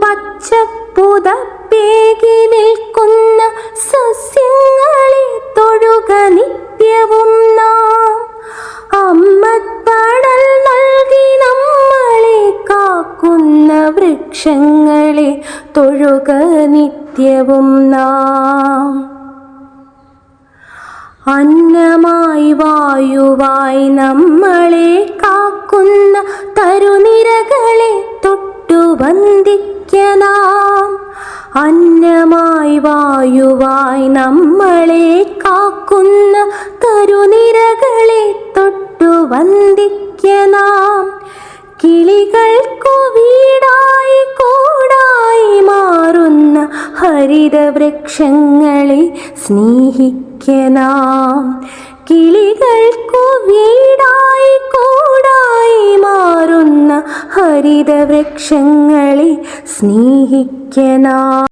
പച്ചപ്പുതപ്പേകി നിൽക്കുന്ന സസ്യങ്ങളെ തൊഴുക നിത്യവും നാം. അമ്മത്തടൽ നൽകി നമ്മളെ കാക്കുന്ന വൃക്ഷങ്ങളെ തൊഴുക നിത്യവും നാം. അന്നമായി വായുവായി നമ്മളെ കാക്കുന്ന തരുനിരകളെ തൊട്ടു വന്ദിക്കനാം അന്നമായി വായുവായി നമ്മളെ കാക്കുന്ന തരുനിരകളെ തൊട്ടു വന്ദിക്കനാം കിളികൾക്കു വീടായി കൂടായി മാറുന്ന ഹരിതവൃക്ഷങ്ങളെ സ്നേഹിക്കനാം കിളികൾക്കു വീടായി ഹരിതവൃക്ഷങ്ങളെ സ്നേഹിക്കനാം